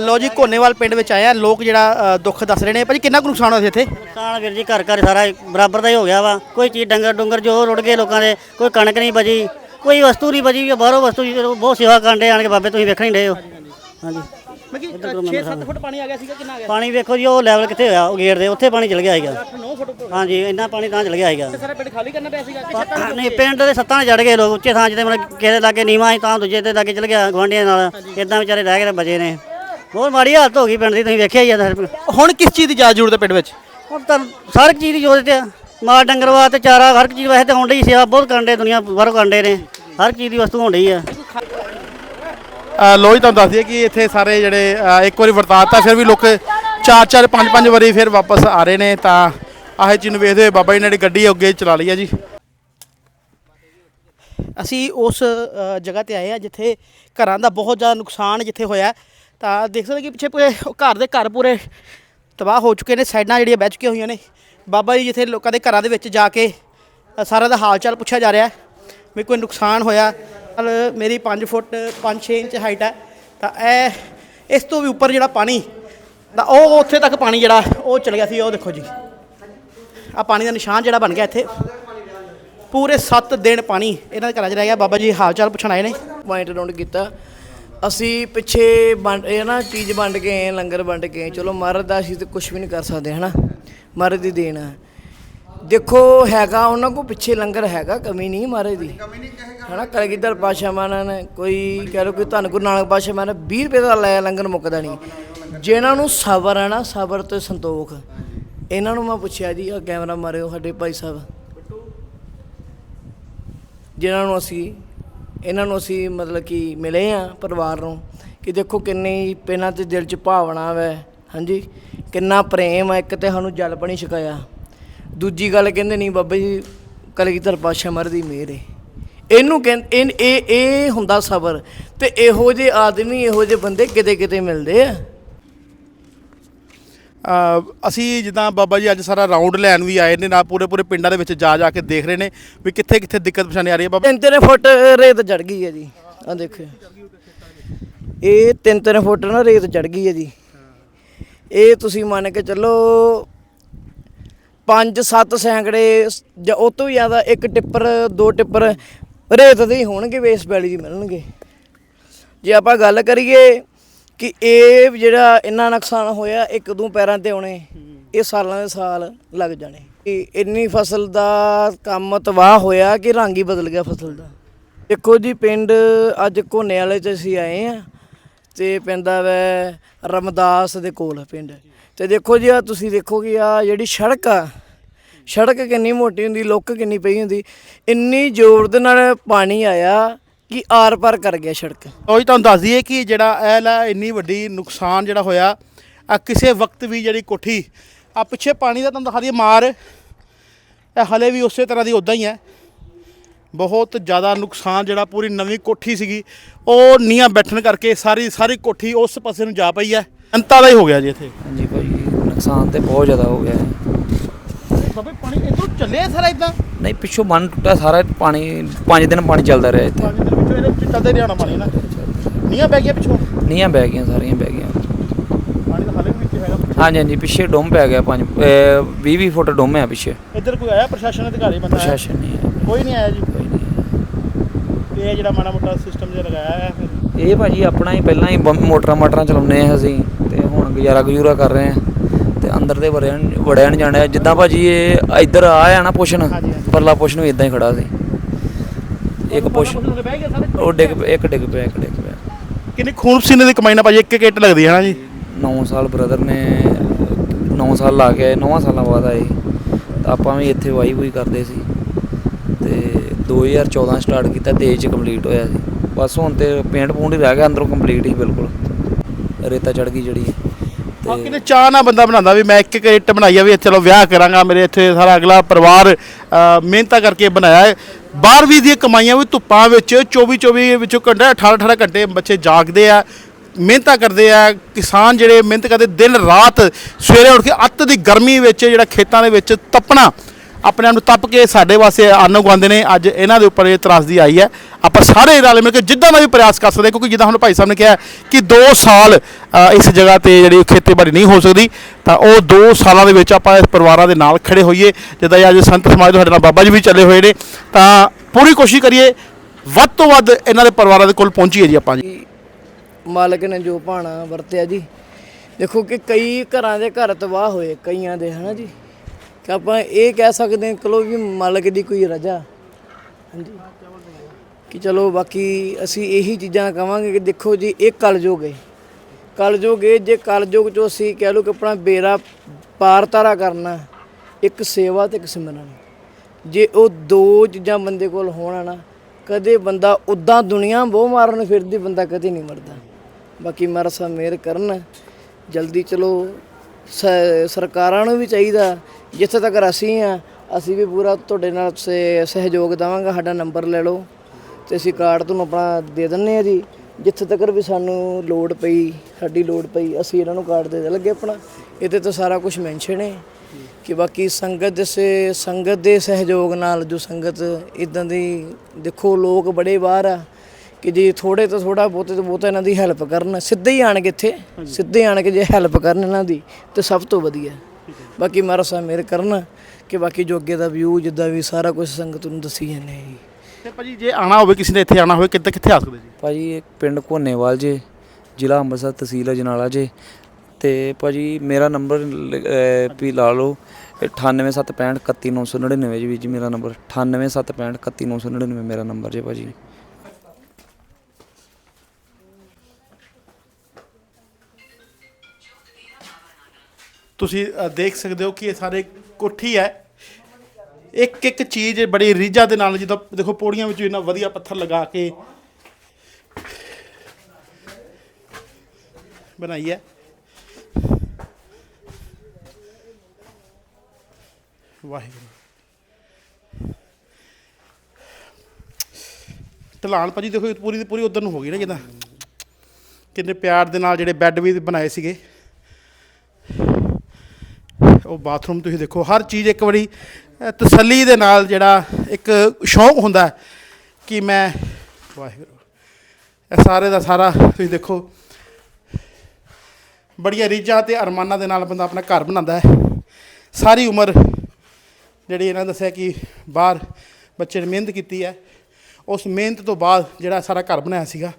ਲੋ ਜੀ ਕੋਨੇਵਾਲ ਪਿੰਡ ਵਿੱਚ ਆਇਆ ਲੋਕ ਜਿਹੜਾ ਅ, ਦੁੱਖ ਦੱਸ ਰਹੇ ਨੇ। ਭਾਜੀ ਕਿੰਨਾ ਕੁ ਨੁਕਸਾਨ ਹੋਇਆ ਸੀ ਇੱਥੇ? ਨੁਕਸਾਨ ਵੀਰ ਜੀ ਘਰ ਘਰ ਸਾਰਾ ਬਰਾਬਰ ਦਾ ਹੀ ਹੋ ਗਿਆ ਵਾ। ਕੋਈ ਚੀਜ਼ ਡੰਗਰ ਡੁੰਗਰ ਜੋ ਰੁੜ ਗਏ ਲੋਕਾਂ ਦੇ ਕੋਈ ਕਣਕ ਨਹੀਂ ਬਚੀ ਕੋਈ ਵਸਤੂ ਨਹੀਂ ਬਚੀ। ਬਾਹਰੋਂ ਵਸਤੂ ਬਹੁਤ ਸੇਵਾ ਕਰਦੇ ਆਣ ਕੇ ਬਾਬੇ ਤੁਸੀਂ ਵੇਖਣ ਹੀ ਡਏ ਹੋ। ਹਾਂਜੀ। ਮੈਂ ਕਿ 6-7 ਫੁੱਟ ਪਾਣੀ ਆ ਗਿਆ ਸੀਗਾ ਕਿੰਨਾ ਆ ਗਿਆ? ਪਾਣੀ ਵੇਖੋ ਜੀ ਉਹ ਲੈਵਲ ਕਿੱਥੇ ਹੋਇਆ? ਉਹ ਗੇਟ ਦੇ ਉੱਥੇ ਪਾਣੀ ਚਲ ਗਿਆ ਹੈਗਾ 9 ਫੁੱਟ ਉੱਪਰ। ਹਾਂਜੀ ਇੰਨਾ ਪਾਣੀ ਤਾਂ ਚਲ ਗਿਆ ਹੈਗਾ ਸਾਰਾ ਪਿੰਡ ਖਾਲੀ ਕਰਨਾ ਪਿਆ ਸੀਗਾ ਕਿ ਛੱਤਾਂ ਨਹੀਂ ਪਿੰਡ ਦੇ ਸੱਤਾਂ ਚੜ ਗਏ ਲੋਕ ਉੱਚੇ ਥਾਂ ਜਿੱਤੇ ਮਤਲਬ ਕਿਸੇ ਦੇ ਲਾਗੇ ਨੀਵਾਂ ਸੀ ਤਾਂ ਦੂਜੇ ਦੇ ਲਾਗੇ ਚਲ ਗਿਆ ਗਵਾਂਢੀਆਂ ਨਾਲ। ਇਦਾਂ ਵਿਚਾਰੇ ਰਹਿ ਗਏ ਤੇ ਬਚੇ ਨੇ। ਬਹੁਤ ਮਾੜੀ ਹਾਲਤ ਹੋ ਗਈ ਪਿੰਡ ਦੀ ਤੁਸੀਂ ਵੇਖਿਆ ਹੀ ਆ ਤਾਂ। ਹੁਣ ਕਿਸ ਚੀਜ਼ ਦੀ ਜ਼ਿਆਦਾ ਜ਼ਰੂਰਤ ਹੈ ਪਿੰਡ ਵਿੱਚ? ਹੁਣ ਤਾਂ ਹਰ ਇੱਕ ਚੀਜ਼ ਦੀ ਜ਼ਰੂਰਤ ਆ। ਮਾਲ ਡੰਗਰ ਵਾਸਤੇ ਚਾਰਾ ਹਰ ਇੱਕ ਚੀਜ਼ ਵਾਸਤੇ ਹੋਣ ਡਈ ਸੇਵਾ ਬਹੁਤ ਕਰਨ ਡੇ ਦੁਨੀਆ ਬਾਹਰੋਂ ਕਰਨ ਡੇ ਨੇ। ਹਰ ਇੱਕ ਚੀਜ਼ ਦੀ ਵਸਤੂ ਹੋਣ ਡਈ ਆ। ਲੋਈ ਤੁਹਾਨੂੰ ਦੱਸ ਦਈਏ ਕਿ ਇੱਥੇ ਸਾਰੇ ਜਿਹੜੇ ਇੱਕ ਵਾਰੀ ਵਰਤਾਤਾ ਫਿਰ ਵੀ ਲੋਕ ਚਾਰ ਚਾਰ ਪੰਜ ਪੰਜ ਵਾਰੀ ਫਿਰ ਵਾਪਸ ਆ ਰਹੇ ਨੇ ਤਾਂ ਆਹ ਚੀਜ਼ ਨੂੰ ਵੇਖਦੇ ਹੋਏ ਬਾਬਾ ਜੀ ਨੇ ਗੱਡੀ ਅੱਗੇ ਚਲਾ ਲਈ ਆ ਜੀ। ਅਸੀਂ ਉਸ ਜਗ੍ਹਾ ਤੇ ਆਏ ਆ ਜਿੱਥੇ ਘਰਾਂ ਦਾ ਬਹੁਤ ਜ਼ਿਆਦਾ ਨੁਕਸਾਨ ਜਿੱਥੇ ਹੋਇਆ ਤਾਂ ਦੇਖ ਸਕਦੇ ਕਿ ਪਿੱਛੇ ਪੂਰੇ ਘਰ ਦੇ ਘਰ ਪੂਰੇ ਤਬਾਹ ਹੋ ਚੁੱਕੇ ਨੇ ਸਾਈਡਾਂ ਜਿਹੜੀਆਂ ਬਹਿ ਚੁੱਕੀਆਂ ਹੋਈਆਂ ਨੇ। ਬਾਬਾ ਜੀ ਜਿੱਥੇ ਲੋਕਾਂ ਦੇ ਘਰਾਂ ਦੇ ਵਿੱਚ ਜਾ ਕੇ ਅ, ਸਾਰਾ ਦਾ ਹਾਲ ਚਾਲ ਪੁੱਛਿਆ ਜਾ ਰਿਹਾ ਵੀ ਕੋਈ ਨੁਕਸਾਨ ਹੋਇਆ ਨਾਲ ਮੇਰੀ 5 ਫੁੱਟ 5-6 ਇੰਚ ਹਾਈਟ ਹੈ, ਤਾਂ ਇਹ, ਇਸ ਤੋਂ ਵੀ ਉੱਪਰ ਜਿਹੜਾ ਪਾਣੀ, ਤਾਂ ਉਹ ਉੱਥੇ ਤੱਕ ਪਾਣੀ ਜਿਹੜਾ, ਉਹ ਚਲ ਗਿਆ ਸੀ, ਉਹ ਦੇਖੋ ਜੀ। ਆ ਪਾਣੀ ਦਾ ਨਿਸ਼ਾਨ ਜਿਹੜਾ ਬਣ ਗਿਆ ਇੱਥੇ। ਪੂਰੇ 7 ਦਿਨ ਪਾਣੀ ਇਹਨਾਂ ਦੇ ਘਰਾਂ 'ਚ ਰਹਿ ਗਿਆ। ਬਾਬਾ ਜੀ ਹਾਲ ਚਾਲ ਪੁੱਛਣ ਆਏ ਨੇ। ਪੁਆਇੰਟ ਰਾਉਂਡ ਕੀਤਾ। ਅਸੀਂ ਪਿੱਛੇ ਵੰਡ, ਇਹ ਨਾ ਚੀਜ਼ ਵੰਡ ਕੇ ਆਏ, ਲੰਗਰ ਵੰਡ ਕੇ ਆਏ। ਚਲੋ ਮਹਾਰਾਜ ਦਾ ਅਸੀਂ ਤੇ ਕੁਝ ਵੀ ਨਹੀਂ ਕਰ ਸਕਦੇ, ਹਨਾ? ਮਹਾਰਾਜ ਦੀ ਦੇਣ। ਹੈ ਦੇਖੋ, ਹੈਗਾ ਉਹਨਾਂ ਕੋ ਪਿੱਛੇ ਲੰਗਰ ਹੈਗਾ, ਕਮੀ ਨਹੀਂ ਮਹਾਰਾਜ ਦੀ। ਹਨਾ, ਕਲਗੀਧਰ ਪਾਸ਼ਾ ਮਾਨਾ ਨੇ ਕੋਈ ਕਹਿ ਲਓ ਕਿ ਧੰਨ ਗੁਰੂ ਨਾਨਕ ਪਾਸ਼ਾ ਮਾਨਾ 20 ਰੁਪਏ ਦਾ ਲਾਇਆ ਲੰਗਰ ਮੁੱਕਦਾ ਨਹੀਂ। ਜਿਨ੍ਹਾਂ ਨੂੰ ਸਬਰ ਹੈ ਨਾ, ਸਬਰ ਤੇ ਸੰਤੋਖ। ਇਹਨਾਂ ਨੂੰ ਮੈਂ ਪੁੱਛਿਆ ਜੀ ਆ ਕੈਮਰਾ ਮਾਰਿਓ ਸਾਡੇ ਭਾਈ ਸਾਹਿਬ। ਜਿਨ੍ਹਾਂ ਨੂੰ ਅਸੀਂ, ਇਹਨਾਂ ਨੂੰ ਅਸੀਂ ਮਤਲਬ ਕਿ ਮਿਲੇ ਆ ਪਰਿਵਾਰ ਨੂੰ ਕਿ ਦੇਖੋ ਕਿੰਨੀ ਪਹਿਲਾਂ ਤੇ ਦਿਲ 'ਚ ਭਾਵਨਾ ਵੈ, ਹਾਂਜੀ? ਕਿੰਨਾ ਪ੍ਰੇਮ ਹੈ, ਇੱਕ ਤੇ ਸਾਨੂੰ ਜਲ ਪਾਣੀ ਛਕਾਇਆ। ਦੂਜੀ ਗੱਲ ਕਹਿੰਦੇ ਨਹੀਂ ਬਾਬਾ ਜੀ ਕਲਗੀਧਰ ਪਾਸ਼ਾ ਮਰ। ਦੀ ਮਿਹਰ ਹੈ ਇਹਨੂੰ ਕਹਿੰਦੇ ਇਹ ਇਹ ਇਹ ਹੁੰਦਾ ਸਬਰ ਤੇ ਇਹੋ ਜਿਹੇ ਆਦਮੀ ਇਹੋ ਜਿਹੇ ਬੰਦੇ ਕਿਤੇ ਕਿਤੇ ਮਿਲਦੇ ਆ। ਅਸੀਂ ਜਿੱਦਾਂ ਬਾਬਾ ਜੀ ਅੱਜ ਸਾਰਾ ਰਾਉਂਡ ਲੈਣ ਵੀ ਆਏ ਨੇ ਨਾਲ ਪੂਰੇ ਪੂਰੇ ਪਿੰਡਾਂ ਦੇ ਵਿੱਚ ਜਾ ਜਾ ਕੇ ਦੇਖ ਰਹੇ ਨੇ ਵੀ ਕਿੱਥੇ ਕਿੱਥੇ ਦਿੱਕਤ ਪਰੇਸ਼ਾਨੀ ਆ ਰਹੀ ਹੈ ਬਾਬਾ। ਤਿੰਨ ਤਿੰਨ ਫੁੱਟ ਰੇਤ ਚੜ ਗਈ ਹੈ ਜੀ ਆ ਦੇਖੋ। ਇਹ ਤਿੰਨ ਤਿੰਨ ਫੁੱਟ ਨਾ ਰੇਤ ਚੜ ਗਈ ਹੈ ਜੀ। ਇਹ ਤੁਸੀਂ ਮੰਨ ਕੇ ਚੱਲੋ 5-7 ਸੈਂਕੜੇ ਜਾਂ ਉਹ ਤੋਂ ਵੀ ਜ਼ਿਆਦਾ ਇੱਕ ਟਿੱਪਰ, ਦੋ ਟਿੱਪਰ ਰੇਤ ਦੇ ਹੀ ਹੋਣਗੇ ਵੇਸ ਬੈਲੀ ਜੀ ਮਿਲਣਗੇ। ਜੇ ਆਪਾਂ ਗੱਲ ਕਰੀਏ ਕਿ ਇਹ ਜਿਹੜਾ ਇੰਨਾ ਨੁਕਸਾਨ ਹੋਇਆ, ਇੱਕ ਦੋ ਪੈਰਾਂ ਤੇ ਆਉਣੇ, ਇਹ ਸਾਲਾਂ ਦੇ ਸਾਲ ਲੱਗ ਜਾਣੇ। ਕਿ ਇੰਨੀ ਫਸਲ ਦਾ ਕੰਮ ਤਬਾਹ ਹੋਇਆ ਕਿ ਰੰਗ ਹੀ ਬਦਲ ਗਿਆ ਫਸਲ ਦਾ। ਦੇਖੋ ਜੀ, ਪਿੰਡ ਅੱਜ ਕੋਨੇ ਵਾਲੇ ਚ ਅਸੀਂ ਆਏ ਆ ਤੇ ਪੈਂਦਾ ਵੈ ਰਮਦਾਸ ਦੇ ਕੋਲ ਪਿੰਡ। ਤੇ ਦੇਖੋ ਜੀ ਆ ਤੁਸੀਂ ਦੇਖੋ ਕਿ ਆ ਜਿਹੜੀ ਸੜਕ ਆ, ਸੜਕ ਕਿੰਨੀ ਮੋਟੀ ਹੁੰਦੀ, ਲੁੱਕ ਕਿੰਨੀ ਪਈ ਹੁੰਦੀ, ਇੰਨੀ ਜ਼ੋਰ ਦੇ ਨਾਲ ਪਾਣੀ ਆਇਆ ਕਿ ਆਰ ਪਾਰ ਕਰ ਗਿਆ ਸੜਕ। ਉਹੀ ਤੁਹਾਨੂੰ ਦੱਸ ਦਈਏ ਕਿ ਜਿਹੜਾ ਇਹ ਲਾ ਇੰਨੀ ਵੱਡੀ ਨੁਕਸਾਨ ਜਿਹੜਾ ਹੋਇਆ ਆ ਕਿਸੇ ਵਕਤ ਵੀ ਜਿਹੜੀ ਕੋਠੀ ਆ ਪਿੱਛੇ ਪਾਣੀ ਦਾ ਤੁਹਾਨੂੰ ਦਿਖਾ ਦਈਏ ਮਾਰ, ਇਹ ਹਲੇ ਵੀ ਉਸੇ ਤਰ੍ਹਾਂ ਦੀ ਉਦਾਂ ਹੀ ਹੈ। ਬਹੁਤ ਜ਼ਿਆਦਾ ਨੁਕਸਾਨ ਜਿਹੜਾ ਪੂਰੀ ਨਵੀਂ ਕੋਠੀ ਸੀਗੀ, ਉਹ ਨੀਆਂ ਬੈਠਣ ਕਰਕੇ ਸਾਰੀ ਸਾਰੀ ਕੋਠੀ ਉਸ ਪਾਸੇ ਨੂੰ ਜਾ ਪਈ ਹੈ। ਅੰਤਾ ਦਾ ਹੀ ਹੋ ਗਿਆ ਜੀ ਇੱਥੇ। ਨੁਕਸਾਨ ਤੇ ਬਹੁਤ ਜ਼ਿਆਦਾ ਹੋ ਗਿਆ ਹੈ। ਬਾਬੇ ਪਾਣੀ ਇਧਰੋਂ ਚੱਲਿਆ ਸਾਰਾ ਇਦਾਂ? ਨਹੀਂ ਪਿੱਛੋਂ ਬੰਨ ਟੁੱਟਾ ਸਾਰਾ ਪਾਣੀ 5 ਦਿਨ ਪਾਣੀ ਚੱਲਦਾ ਰਿਹਾ ਇੱਥੇ। ਪਾਣੀ ਦੇ ਵਿੱਚੋਂ ਇਹਦੇ ਵਿੱਚ ਚੱਲਦੇ ਰਿਹਾ ਹੋਣਾ ਪਾਣੀ ਨਾ। ਨੀਆਂ ਬੈ ਗਿਆ ਪਿੱਛੋਂ? ਨੀਆਂ ਬਹਿ ਗਈਆਂ ਸਾਰੀਆਂ ਬਹਿ ਗਈਆਂ। ਪਾਣੀ ਤਾਂ ਹਲੇ ਵੀ ਵਿੱਚ ਹੈਗਾ। ਹਾਂਜੀ ਹਾਂਜੀ ਪਿੱਛੇ ਡੁੰਮ ਪੈ ਗਿਆ 5 20 20 ਫੁੱਟ ਡੁੰਮ ਹੈ ਪਿੱਛੇ। ਇੱਧਰ ਕੋਈ ਆਇਆ ਪ੍ਰਸ਼ਾਸਨ ਅਧਿਕਾਰੀ ਬੰਦਾ? ਆਇਆ? ਪ੍ਰਸ਼ਾਸਨ ਨਹੀਂ ਹੈ ਕੋਈ ਨਹੀਂ ਆਇਆ ਜੀ। ਕੋਈ ਨਹੀਂ ਇਹ ਜਿਹੜਾ ਮਾੜਾ ਮੋਟਾ ਸਿਸਟਮ ਜਿਹਾ ਲਗਾਇਆ ਹੈ ਇਹ ਭਾਜੀ ਆਪਣਾ ਹੀ ਪਹਿਲਾਂ ਹੀ ਮੋਟਰਾਂ ਮਾਟਰਾਂ ਚਲਾਉਂਦੇ ਆ ਅਸੀਂ ਤੇ ਹੁਣ ਗੁਜ਼ਾਰਾ ਗੁਜ਼ੂਰਾ ਕਰ ਰਹੇ ਆ। ਅੰਦਰ ਦੇ ਵੜਿਆ ਨੀ- ਵੜਿਆ ਨਹੀਂ ਜਾਣਾ ਜਿੱਦਾਂ ਭਾਜੀ ਇਹ ਇੱਧਰ ਆਇਆ ਨਾ ਪੁਸ਼ਨ ਹਾਂਜੀ, ਹਾਂਜੀ। ਪਰਲਾ ਪੁਸ਼ਨ ਵੀ ਇਦਾਂ ਹੀ ਖੜਾ ਸੀ। ਇੱਕ ਪੁਸ਼ ਬਹਿ ਗਿਆ ਸਾਰੇ। ਉਹ ਡਿੱਗ ਪਿਆ- ਇੱਕ ਡਿੱਗ ਪਿਆ ਇੱਕ ਡਿੱਗ ਪਿਆ। ਕਿੰਨੀ ਖੂਨ ਪਸੀਨੇ ਦੀ ਕਮਾਈ ਨਾਲ ਭਾਜੀ ਇੱਕ ਇੱਕ ਇੱਟ ਲੱਗਦੀ ਹੈ ਨਾ ਜੀ? 9 ਸਾਲ ਬ੍ਰਦਰ ਨੇ 9 ਸਾਲ ਲਾ ਕੇ 9 ਸਾਲਾਂ ਬਾਅਦ ਆਏ। ਤਾਂ ਆਪਾਂ ਵੀ ਇੱਥੇ ਵਾਈ ਹੋਈ ਕਰਦੇ ਸੀ। ਤੇ 2014 ਸਟਾਰਟ ਕੀਤਾ ਤੇਜ਼ ਚ ਕੰਪਲੀਟ ਹੋਇਆ ਸੀ। ਬਸ ਹੁਣ ਤੇ ਪੇਂਟ ਪੂੰਟ ਹੀ ਰਹਿ ਗਿਆ ਅੰਦਰੋਂ ਕੰਪਲੀਟ ਹੀ ਬਿਲਕੁਲ। ਰੇਤਾ ਚੜ ਗਈ ਜਿਹੜੀ। ਹਾਂ ਕਿਨੇ ਚਾਹ ਨਾਲ ਬੰਦਾ ਬਣਾਉਂਦਾ ਵੀ ਮੈਂ ਇੱਕ ਇੱਕ ਇੱਟ ਬਣਾਈ ਆ ਵੀ ਚਲੋ ਵਿਆਹ ਕਰਾਂਗਾ, ਮੇਰੇ ਇੱਥੇ ਸਾਰਾ ਅਗਲਾ ਪਰਿਵਾਰ ਮਿਹਨਤਾਂ ਕਰਕੇ ਬਣਾਇਆ ਹੈ। ਬਾਹਰ ਵੀ ਦੀਆਂ ਕਮਾਈਆਂ ਵੀ ਧੁੱਪਾਂ ਵਿੱਚ 24 24 ਵਿੱਚੋਂ ਘੰਟੇ 18 18 ਘੰਟੇ ਬੱਚੇ ਜਾਗਦੇ ਆ, ਮਿਹਨਤਾਂ ਕਰਦੇ ਆ। ਕਿਸਾਨ ਜਿਹੜੇ ਮਿਹਨਤ ਕਰਦੇ ਦਿਨ ਰਾਤ ਸਵੇਰੇ ਉੱਠ ਕੇ ਅੱਤ ਦੀ ਗਰਮੀ ਵਿੱਚ, ਜਿਹੜਾ ਖੇਤਾਂ ਦੇ ਵਿੱਚ ਤਪਣਾ ਆਪਣੇ ਆਪ ਨੂੰ ਤਪ ਕੇ ਸਾਡੇ ਵਾਸਤੇ ਅੰਨ ਉਗਾਉਂਦੇ ਨੇ। ਅੱਜ ਇਹਨਾਂ ਦੇ ਉੱਪਰ ਇਹ ਤਰਾਸਦੀ ਆਈ ਹੈ। ਆਪਾਂ ਸਾਰੇ ਰਲ ਮਿਲ ਕੇ ਜਿੱਦਾਂ ਦਾ ਵੀ ਪ੍ਰਯਾਸ ਕਰ ਸਕਦੇ ਕਿਉਂਕਿ ਜਿੱਦਾਂ ਹੁਣ ਭਾਈ ਸਾਹਿਬ ਨੇ ਕਿਹਾ ਕਿ 2 ਸਾਲ ਇਸ ਜਗ੍ਹਾ ਤੇ ਜਿਹੜੀ ਖੇਤੀਬਾੜੀ ਨਹੀਂ ਹੋ ਸਕਦੀ, ਤਾਂ ਉਹ 2 ਸਾਲਾਂ ਦੇ ਵਿੱਚ ਆਪਾਂ ਇਸ ਪਰਿਵਾਰਾਂ ਦੇ ਨਾਲ ਖੜੇ ਹੋਈਏ। ਜਿੱਦਾਂ ਇਹ ਅੱਜ ਸੰਤ ਸਮਾਜ ਤੋਂ ਸਾਡੇ ਨਾਲ ਬਾਬਾ ਜੀ ਵੀ ਚੱਲੇ ਹੋਏ ਨੇ। ਤਾਂ ਪੂਰੀ ਕੋਸ਼ਿਸ਼ ਕਰੀਏ, ਵੱਧ ਤੋਂ ਵੱਧ ਇਹਨਾਂ ਦੇ ਪਰਿਵਾਰਾਂ ਦੇ ਕੋਲ ਪਹੁੰਚੀਏ ਜੀ ਆਪਾਂ ਜੀ। ਮਾਲਕ ਨੇ ਜੋ ਭਾਣਾ ਵਰਤਿਆ ਜੀ। ਦੇਖੋ ਕਿ ਕਈ ਘਰਾਂ ਦੇ ਘਰ ਤਬਾਹ ਹੋਏ, ਕਈਆਂ ਦੇ, ਹਨਾ ਜੀ? ਕਿ ਆਪਾਂ ਇਹ ਕਹਿ ਸਕਦੇ ਹਾਂ, ਚਲੋ ਵੀ ਮਾਲਕ ਦੀ ਕੋਈ ਰਜਾ। ਹਾਂਜੀ। ਕਿ ਚਲੋ ਬਾਕੀ ਅਸੀਂ ਇਹੀ ਚੀਜ਼ਾਂ ਕਵਾਂਗੇ ਕਿ ਦੇਖੋ ਜੀ, ਇਹ ਕਲਯੁਗ ਹੈ ਕਲਯੁਗ ਹੈ ਜੇ ਕਲਯੁਗ ਚੋਂ ਅਸੀਂ ਕਹਿ ਲਓ ਕਿ ਆਪਣਾ ਬੇਰਾ ਪਾਰ ਤਾਰਾ ਕਰਨਾ, ਇੱਕ ਸੇਵਾ ਤੇ ਇੱਕ ਸਿਮਰਨ। ਜੇ ਉਹ ਦੋ ਚੀਜ਼ਾਂ ਬੰਦੇ ਕੋਲ ਹੋਣ ਨਾ, ਕਦੇ ਬੰਦਾ ਉਦਾਂ ਦੁਨੀਆ ਬਹੁ ਮਾਰਨ ਫਿਰਦੀ ਬੰਦਾ ਕਦੇ ਨਹੀਂ ਮਰਦਾ। ਬਾਕੀ ਮਹਾਰਾਜ ਸਾਹਿਬ ਮਿਹਰ ਕਰਨ, ਜਲਦੀ ਚਲੋ ਸਰਕਾਰਾਂ ਨੂੰ ਵੀ ਚਾਹੀਦਾ, ਜਿੱਥੇ ਤੱਕ ਅਸੀਂ ਆ, ਅਸੀਂ ਵੀ ਪੂਰਾ ਤੁਹਾਡੇ ਨਾਲ ਸਹਿਯੋਗ ਦੇਵਾਂਗੇ, ਸਾਡਾ ਨੰਬਰ ਲੈ ਲਓ ਤੇ ਅਸੀਂ ਕਾਰਡ ਤੁਹਾਨੂੰ ਆਪਣਾ ਦੇ ਦਿੰਨੇ ਆ ਜੀ। ਜਿੱਥੇ ਤੱਕ ਵੀ ਸਾਨੂੰ ਲੋੜ ਪਈ, ਸਾਡੀ ਲੋੜ ਪਈ, ਅਸੀਂ ਇਹਨਾਂ ਨੂੰ ਕਾਰਡ ਦੇ ਦੇ ਲੱਗੇ ਆਪਣਾ। ਇਹਦੇ ਤਾਂ ਸਾਰਾ ਕੁਝ ਮੈਂਸ਼ਨ ਹੈ ਕਿ ਬਾਕੀ ਸੰਗਤ ਦੇ ਸੰਗਤ ਦੇ ਸਹਿਯੋਗ ਨਾਲ ਜੋ ਸੰਗਤ ਇਦਾਂ ਦੀ ਦੇਖੋ ਲੋਕ ਬੜੇ ਬਾਹਰ ਆ ਕਿ ਜੇ ਥੋੜੇ ਤੋਂ ਥੋੜਾ ਬਹੁਤੇ ਤੋਂ ਬਹੁਤਾ ਇਹਨਾਂ ਦੀ ਹੈਲਪ ਕਰਨ ਸਿੱਧੇ ਹੀ ਆਣ ਕੇ ਇੱਥੇ ਸਿੱਧੇ ਆਣ ਕੇ ਜੇ ਹੈਲਪ ਕਰਨ ਇਹਨਾਂ ਦੀ ਤੇ ਸਭ ਤੋਂ ਵਧੀਆ। ਬਾਕੀ ਮਹਾਰਾਜ ਸਾਹਿਬ ਮਿਹਰ ਕਰਨ ਕਿ ਬਾਕੀ ਜੋ ਅੱਗੇ ਦਾ ਵਿਊ ਜਿੱਦਾਂ ਵੀ ਸਾਰਾ ਕੁਝ ਸੰਗਤ ਨੂੰ ਦੱਸੀ ਜਾਂਦੇ ਜੀ। ਤੇ ਭਾਜੀ ਜੇ ਆਣਾ ਹੋਵੇ ਕਿਸੇ ਨੇ ਇੱਥੇ ਆਣਾ ਹੋਵੇ ਕਿੱਥੇ ਕਿੱਥੇ ਆ ਸਕਦੇ ਜੀ? ਭਾਜੀ ਇਹ ਪਿੰਡ ਘੋਨੇਵਾਲ ਜੇ ਜ਼ਿਲ੍ਹਾ ਅੰਮ੍ਰਿਤਸਰ ਤਹਿਸੀਲ ਅਜਨਾਲਾ ਜੇ। ਤੇ ਭਾਜੀ ਮੇਰਾ ਨੰਬਰ ਵੀ ਲਾ ਲਓ 9876531999 ਜੀ ਮੇਰਾ ਨੰਬਰ 9876531999 ਮੇਰਾ ਨੰਬਰ ਜੇ ਭਾਜੀ। ਤੁਸੀਂ ਅ, ਦੇਖ ਸਕਦੇ ਹੋ ਕਿ ਇਹ ਸਾਰੇ ਕੋਠੀ ਹੈ। ਇੱਕ ਇੱਕ ਚੀਜ਼ ਬੜੀ ਰੀਝਾਂ ਦੇ ਨਾਲ ਜਿੱਦਾਂ ਦੇਖੋ ਪੌੜੀਆਂ ਵਿੱਚ ਇੰਨਾ ਵਧੀਆ ਪੱਥਰ ਲਗਾ ਕੇ ਬਣਾਈ ਹੈ। ਵਾਹਿਗੁਰੂ। ਢਲਾਨ ਭਾਜੀ ਦੇਖੋ ਇਹ ਪੂਰੀ ਦੀ ਪੂਰੀ ਉਧਰ ਨੂੰ ਹੋ ਗਈ ਨਾ ਜਿੱਦਾਂ। ਕਿੰਨੇ ਪਿਆਰ ਦੇ ਨਾਲ ਜਿਹੜੇ ਬੈੱਡ ਵੀ ਬਣਾਏ ਸੀਗੇ। ਉਹ ਬਾਥਰੂਮ ਤੁਸੀਂ ਦੇਖੋ, ਹਰ ਚੀਜ਼ ਇੱਕ ਵਾਰੀ ਤਸੱਲੀ ਦੇ ਨਾਲ ਜਿਹੜਾ ਇੱਕ ਸ਼ੌਂਕ ਹੁੰਦਾ ਕਿ ਮੈਂ ਵਾਹਿਗੁਰੂ, ਇਹ ਸਾਰੇ ਦਾ ਸਾਰਾ ਤੁਸੀਂ ਦੇਖੋ, ਬੜੀਆਂ ਰੀਝਾਂ ਤੇ ਅਰਮਾਨਾਂ ਦੇ ਨਾਲ ਬੰਦਾ ਆਪਣਾ ਘਰ ਬਣਾਉਂਦਾ ਹੈ। ਸਾਰੀ ਉਮਰ ਜਿਹੜੀ ਇਹਨਾਂ ਨੇ ਦੱਸਿਆ ਕਿ ਬਾਹਰ ਬੱਚੇ ਨੇ ਮਿਹਨਤ ਕੀਤੀ ਹੈ, ਉਸ ਮਿਹਨਤ ਤੋਂ ਬਾਅਦ ਜਿਹੜਾ ਸਾਰਾ ਘਰ ਬਣਾਇਆ ਸੀਗਾ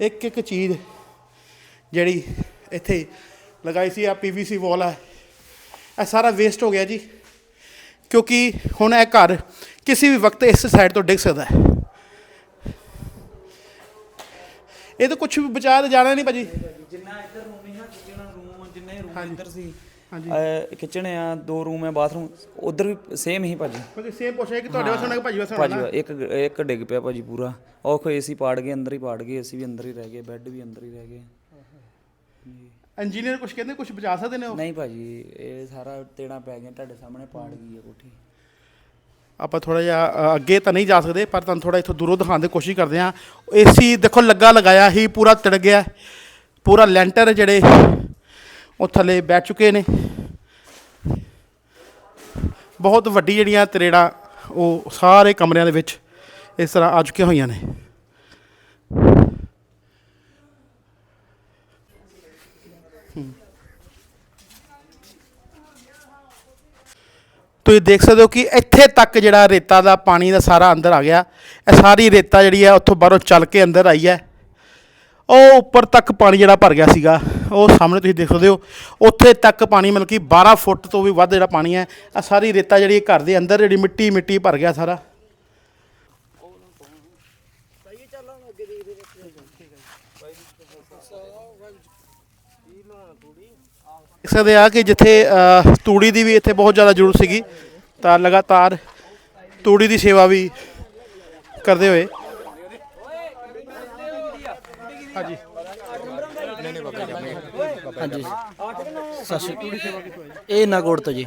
ਇੱਕ ਇੱਕ ਚੀਜ਼ ਜਿਹੜੀ ਇੱਥੇ ਲਗਾਈ ਸੀ ਆ ਪੀਵੀਸੀ ਵਾਲ ਹੈ। ਇਹ ਸਾਰਾ ਵੇਸਟ ਹੋ ਗਿਆ ਜੀ। ਕਿਉਂਕਿ ਹੁਣ ਇਹ ਘਰ ਕਿਸੇ ਵੀ ਵਕਤ ਇਸ ਸਾਈਡ ਤੋਂ ਡਿੱਗ ਸਕਦਾ ਹੈ। ਇਹ ਤਾਂ ਕੁਝ ਵੀ ਬਚਾ ਤੇ ਜਾਣਾ ਨਹੀਂ ਭਾਜੀ। ਜਿੰਨਾ ਇੱਧਰ ਰੂਮ ਸੀ ਨਾ ਜਿੰਨਾ ਰੂਮ ਜਿੰਨੇ ਰੂਮ ਇੱਧਰ ਸੀ ਕਿਚਨ ਆ ਦੋ ਰੂਮ ਹੈ ਬਾਥਰੂਮ ਉਧਰ ਵੀ ਸੇਮ ਹੀ ਭਾਜੀ। ਕਿਉਂਕਿ ਸੇਮ ਪੁੱਛਿਆ ਕਿ ਤੁਹਾਡੇ ਵਾਸਤੇ ਹੋਣਾ ਕਿ ਭਾਜੀ ਵਾਸਤੇ ਹੋਣਾ ਭਾਜੀ ਇੱਕ ਇੱਕ ਡਿੱਗ ਪਿਆ ਭਾਜੀ ਪੂਰਾ। ਉਹ ਕੋ ਏਸੀ ਪਾੜ ਗਏ ਅੰਦਰ ਹੀ ਪਾੜ ਗਏ ਏਸੀ ਵੀ ਅੰਦਰ ਹੀ ਰਹਿ ਗਏ ਬੈੱਡ ਵੀ ਅੰਦਰ ਹੀ ਰਹਿ ਗਏ। ਇੰਜੀਨੀਅਰ ਕੁਝ ਕਹਿੰਦੇ ਕੁਝ ਬਚਾ ਸਕਦੇ ਨੇ ਉਹ? ਨਹੀਂ ਭਾਜੀ ਇਹ ਸਾਰਾ ਤੇੜਾ ਪੈ ਗਿਆ ਤੁਹਾਡੇ ਸਾਹਮਣੇ ਪਾੜ ਗਈ ਹੈ ਕੋਠੀ। ਆਪਾਂ ਥੋੜਾ ਜਿਹਾ ਅੱਗੇ ਤਾਂ ਨਹੀਂ ਜਾ ਸਕਦੇ ਪਰ ਤੁਹਾਨੂੰ ਥੋੜਾ ਇੱਥੋਂ ਦੂਰੋਂ ਦਿਖਾਉਣ ਦੀ ਕੋਸ਼ਿਸ਼ ਕਰਦੇ ਹਾਂ। ਏਸੀ ਦੇਖੋ ਲੱਗਾ ਲਗਾਇਆ ਹੀ ਪੂਰਾ ਤਿੜ ਗਿਆ। ਪੂਰਾ ਲੈਂਟਰ ਜਿਹੜੇ ਉਹ ਥੱਲੇ ਬੈਠ ਚੁੱਕੇ ਨੇ। ਬਹੁਤ ਵੱਡੀ ਜਿਹੜੀਆਂ ਤਰੇੜਾਂ ਉਹ ਸਾਰੇ ਕਮਰਿਆਂ ਦੇ ਵਿੱਚ ਇਸ ਤਰ੍ਹਾਂ ਆ ਚੁੱਕੀਆਂ ਹੋਈਆਂ ਨੇ। ਤੁਸੀਂ ਦੇਖ ਸਕਦੇ ਹੋ ਕਿ ਇੱਥੇ ਤੱਕ ਜਿਹੜਾ ਰੇਤਾ ਦਾ ਪਾਣੀ ਦਾ ਸਾਰਾ ਅੰਦਰ ਆ ਗਿਆ। ਇਹ ਸਾਰੀ ਰੇਤਾ ਜਿਹੜੀ ਹੈ ਉੱਥੋਂ ਬਾਹਰੋਂ ਚੱਲ ਕੇ ਅੰਦਰ ਆਈ ਹੈ। ਉਹ ਉੱਪਰ ਤੱਕ ਪਾਣੀ ਜਿਹੜਾ ਭਰ ਗਿਆ ਸੀਗਾ। ਉਹ ਸਾਹਮਣੇ ਤੁਸੀਂ ਦੇਖ ਸਕਦੇ ਹੋ, ਉੱਥੇ ਤੱਕ ਪਾਣੀ ਮਤਲਬ ਕਿ 12 ਫੁੱਟ ਤੋਂ ਵੀ ਵੱਧ ਜਿਹੜਾ ਪਾਣੀ ਹੈ ਆ ਸਾਰੀ ਰੇਤਾ ਜਿਹੜੀ ਘਰ ਦੇ ਅੰਦਰ ਜਿਹੜੀ ਮਿੱਟੀ ਮਿੱਟੀ ਭਰ ਗਿਆ ਸਾਰਾ। ਦੇਖ ਸਕਦੇ ਆ ਕਿ ਜਿੱਥੇ ਤੂੜੀ ਦੀ ਵੀ ਇੱਥੇ ਬਹੁਤ ਜ਼ਿਆਦਾ ਜ਼ਰੂਰਤ ਸੀਗੀ ਤਾਂ ਲਗਾਤਾਰ ਤੂੜੀ ਦੀ ਸੇਵਾ ਵੀ ਕਰਦੇ ਹੋਏ। ਹਾਂਜੀ। ਹਾਂਜੀ। ਸਤਿ ਸ਼੍ਰੀ ਇਹ ਨਾਗੋੜ ਤੋਂ ਜੀ।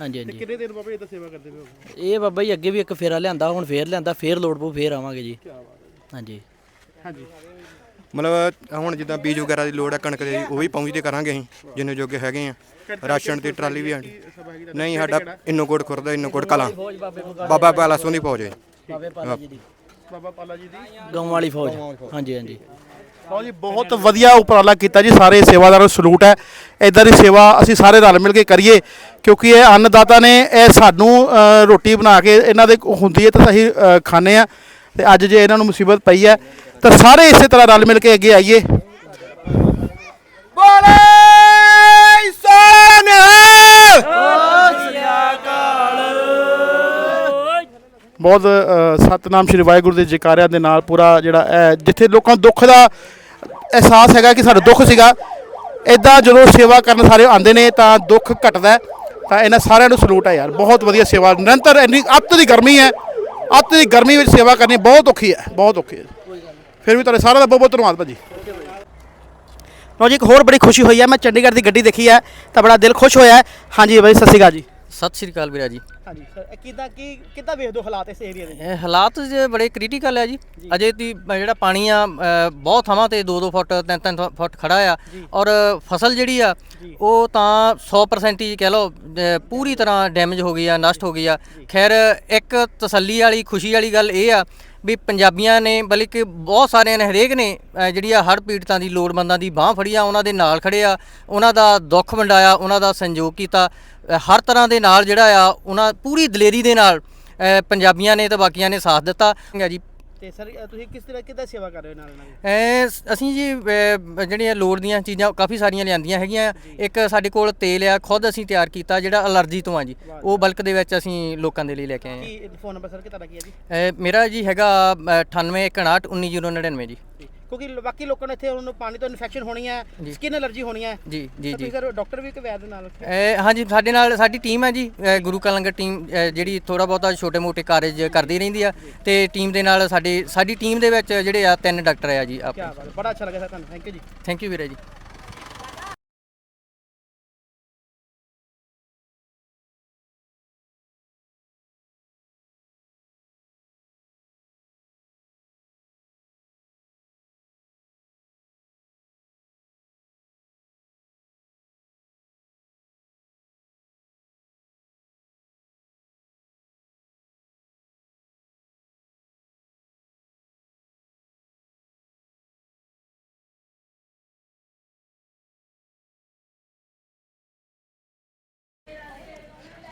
ਹਾਂਜੀ ਹਾਂਜੀ। ਕਿੰਨੇ ਦਿਨ ਬਾਬਾ ਇਹਦਾ ਸੇਵਾ ਕਰਦੇ ਹੋ? ਇਹ ਬਾਬਾ ਜੀ ਅੱਗੇ ਵੀ ਇੱਕ ਫੇਰਾ ਲਿਆਂਦਾ ਹੁਣ ਫੇਰ ਲਿਆਂਦਾ ਫੇਰ ਲੋੜ ਪਊ ਫੇਰ ਆਵਾਂਗੇ ਜੀ। ਹਾਂਜੀ। ਹਾਂਜੀ। ਮਤਲਬ ਹੁਣ ਜਿੱਦਾਂ ਬੀਜ ਵਗੈਰਾ ਦੀ ਲੋੜ ਹੈ ਕਣਕ ਦੀ ਉਹ ਵੀ ਪਹੁੰਚਦੇ ਕਰਾਂਗੇ ਅਸੀਂ ਜਿੰਨੇ ਜੋਗੇ ਹੈਗੇ ਆ। ਰਾਸ਼ਨ ਦੀ ਟਰਾਲੀ ਵੀ ਆਣੀ ਨਹੀਂ ਸਾਡਾ ਇੰਨੋਕੋਟ ਖੁਰਦਾ ਇੰਨੋਕੋਟ ਕਲਾਂ। ਬਾਬਾ ਬਾਲਾ ਸੋਨੀ ਫੌਜ ਹੈ ਬਾਬੇ ਪਾਲਾ ਜੀ ਦੀ। ਬਾਬਾ ਪਾਲਾ ਜੀ ਦੀ। ਗਾਉਂ ਵਾਲੀ ਫੌਜ। ਹਾਂਜੀ ਹਾਂਜੀ। ਬਹੁਤ ਜੀ ਬਹੁਤ ਵਧੀਆ ਉਪਰਾਲਾ ਕੀਤਾ ਜੀ ਸਾਰੇ ਸੇਵਾਦਾਰਾਂ ਨੂੰ ਸਲੂਟ ਹੈ। ਇਦਾਂ ਦੀ ਸੇਵਾ ਅਸੀਂ ਸਾਰੇ ਰਲ ਮਿਲ ਕੇ ਕਰੀਏ ਕਿਉਂਕਿ ਇਹ ਅੰਨਦਾਤਾ ਨੇ ਇਹ ਸਾਨੂੰ ਰੋਟੀ ਬਣਾ ਕੇ ਇਹਨਾਂ ਦੇ ਹੁੰਦੀ ਹੈ ਤਾਂ ਅਸੀਂ ਖਾਂਦੇ ਆ ਤੇ ਅੱਜ ਜੇ ਇਹਨਾਂ ਨੂੰ ਮੁਸੀਬਤ ਪਈ ਹੈ ਤਾਂ ਸਾਰੇ ਇਸੇ ਤਰ੍ਹਾਂ ਰਲ ਮਿਲ ਕੇ ਅੱਗੇ ਆਈਏ। ਬਹੁਤ ਸਤਨਾਮ ਸ਼੍ਰੀ ਵਾਹਿਗੁਰੂ ਦੇ ਜੈਕਾਰਿਆਂ ਦੇ ਨਾਲ ਪੂਰਾ ਜਿਹੜਾ ਇਹ ਜਿੱਥੇ ਲੋਕਾਂ ਦੁੱਖ ਦਾ ਅਹਿਸਾਸ ਹੈਗਾ ਕਿ ਸਾਡਾ ਦੁੱਖ ਸੀਗਾ ਇਦਾਂ ਜਦੋਂ ਸੇਵਾ ਕਰਨ ਸਾਰੇ ਆਉਂਦੇ ਨੇ ਤਾਂ ਦੁੱਖ ਘਟਦਾ ਹੈ। ਤਾਂ ਇਹਨਾਂ ਸਾਰਿਆਂ ਨੂੰ ਸਲੂਟ ਹੈ ਯਾਰ ਬਹੁਤ ਵਧੀਆ ਸੇਵਾ। ਨਿਰੰਤਰ ਇੰਨੀ ਅੱਤ ਦੀ ਗਰਮੀ ਹੈ ਅੱਤ ਦੀ ਗਰਮੀ ਵਿੱਚ ਸੇਵਾ ਕਰਨੀ ਬਹੁਤ ਔਖੀ ਹੈ ਬਹੁਤ ਔਖੀ ਹੈ। ਫਿਰ ਵੀ ਤੁਹਾਡੇ ਸਾਰਿਆਂ ਦਾ ਬਹੁਤ ਬਹੁਤ ਧੰਨਵਾਦ ਭਾਜੀ। ਲੋ ਜੀ ਇੱਕ ਹੋਰ ਬੜੀ ਖੁਸ਼ੀ ਹੋਈ ਹੈ ਮੈਂ ਚੰਡੀਗੜ੍ਹ ਦੀ ਗੱਡੀ ਦੇਖੀ ਹੈ ਤਾਂ ਬੜਾ ਦਿਲ ਖੁਸ਼ ਹੋਇਆ ਹੈ। ਹਾਂਜੀ ਬਾਈ ਸਤਿ ਸ਼੍ਰੀ ਅਕਾਲ ਜੀ। ਸਤਿ ਸ਼੍ਰੀ ਅਕਾਲ ਵੀਰਾ ਜੀ। ਹਾਂਜੀ ਸਰ ਕਿਦਾਂ ਕੀ ਕਿੱਦਾਂ ਵੇਖਦੇ ਹੋ ਹਾਲਾਤ ਇਸ ਏਰੀਆ ਦੇ ਇਹ ਹਾਲਾਤ ਜੇ ਬੜੇ ਕ੍ਰਿਟੀਕਲ ਹੈ ਜੀ। ਅਜੇ ਦੀ ਜਿਹੜਾ ਪਾਣੀ ਆ ਅ, ਬਹੁਤ ਥਾਵਾਂ ਤੇ 2-2 ਫੁੱਟ 3-3 ਫੁੱਟ ਖੜਾ ਆ। ਔਰ ਫਸਲ ਜਿਹੜੀ ਆ ਉਹ ਤਾਂ 100% ਹੀ ਕਹਿ ਲਓ ਅ, ਪੂਰੀ ਤਰ੍ਹਾਂ ਡੈਮੇਜ ਹੋ ਗਈ ਆ ਨਸ਼ਟ ਹੋ ਗਈ ਆ। ਖੈਰ ਇੱਕ ਤਸੱਲੀ ਵਾਲੀ ਖੁਸ਼ੀ ਵਾਲੀ ਗੱਲ ਇਹ ਆ ਵੀ ਪੰਜਾਬੀਆਂ ਨੇ ਬਲਕਿ ਬਹੁਤ ਸਾਰਿਆਂ ਨੇ, ਹਰੇਕ ਨੇ ਜਿਹੜੀ ਆ ਹੜ੍ਹ ਪੀੜਤਾਂ ਦੀ ਲੋੜਵੰਦਾਂ ਦੀ ਬਾਹ ਫੜੀ ਆ, ਉਹਨਾਂ ਦੇ ਨਾਲ ਖੜੇ ਆ, ਉਹਨਾਂ ਦਾ ਦੁੱਖ ਵੰਡਾਇਆ, ਉਹਨਾਂ ਦਾ ਸੰਯੋਗ ਕੀਤਾ ਹਰ ਤਰ੍ਹਾਂ ਦੇ ਨਾਲ ਜਿਹੜਾ ਆ, ਉਹਨਾਂ ਪੂਰੀ ਦਲੇਰੀ ਦੇ ਨਾਲ ਪੰਜਾਬੀਆਂ ਨੇ ਤੇ ਬਾਕੀਆਂ ਨੇ ਸਾਥ ਦਿੱਤਾ। ਜੀ ਤੇ ਸਰ ਤੁਸੀਂ ਕਿਸ ਤਰ੍ਹਾਂ ਕਿੱਦਾਂ ਸੇਵਾ ਕਰ ਰਹੇ ਹੋ ਨਾਲ ਨਾਲ ਐ ਅਸੀਂ ਜੀ ਜਿਹੜੀਆਂ ਲੋੜ ਦੀਆਂ ਚੀਜ਼ਾਂ ਕਾਫੀ ਸਾਰੀਆਂ ਲਿਆਂਦੀਆਂ ਹੈਗੀਆਂ। ਇੱਕ ਸਾਡੇ ਕੋਲ ਤੇਲ ਆ ਖੁਦ ਅਸੀਂ ਤਿਆਰ ਕੀਤਾ ਜਿਹੜਾ ਅਲਰਜੀ ਤੋਂ ਆ ਜੀ। ਉਹ ਬਲਕ ਦੇ ਵਿੱਚ ਅਸੀਂ ਲੋਕਾਂ ਦੇ ਲਈ ਲੈ ਕੇ ਆਏ ਕੀ ਫੋਨ ਨੰਬਰ ਸਰ ਕਿ ਤੁਹਾਡਾ ਕੀ ਹੈ ਜੀ? ਆ ਅ, ਮੇਰਾ ਜੀ ਹੈਗਾ 9861191099 ਜੀ। ਕਿਉਂਕਿ ਬਾਕੀ ਲੋਕਾਂ ਨੂੰ ਇੱਥੇ ਉਹਨਾਂ ਨੂੰ ਪਾਣੀ ਤੋਂ ਇਨਫੈਕਸ਼ਨ ਹੋਣੀ ਹੈ ਸਕਿਨ ਐਲਰਜੀ ਹੋਣੀ ਹੈ। ਜੀ ਜੀ ਜੀ। ਸਰ ਡਾਕਟਰ ਵੀ ਇੱਕ ਵੈਦ ਦੇ ਨਾਲ ਹਾਂਜੀ ਸਾਡੇ ਨਾਲ ਸਾਡੀ ਟੀਮ ਹੈ ਜੀ ਗੁਰੂ ਕਾ ਲੰਗਰ ਟੀਮ ਜਿਹੜੀ ਥੋੜਾ ਬਹੁਤਾ ਛੋਟੇ ਮੋਟੇ ਕਾਰਜ ਕਰਦੀ ਰਹਿੰਦੀ ਆ। ਤੇ ਟੀਮ ਦੇ ਨਾਲ ਸਾਡੇ ਸਾਡੀ ਟੀਮ ਦੇ ਵਿੱਚ ਜਿਹੜੇ ਆ ਤਿੰਨ ਡਾਕਟਰ ਆ ਜੀ ਬੜਾ ਅੱਛਾ ਲੱਗਾ ਸਰ ਤੁਹਾਨੂੰ। Thank you ji. Thank you ਵੀਰੇ ਜੀ।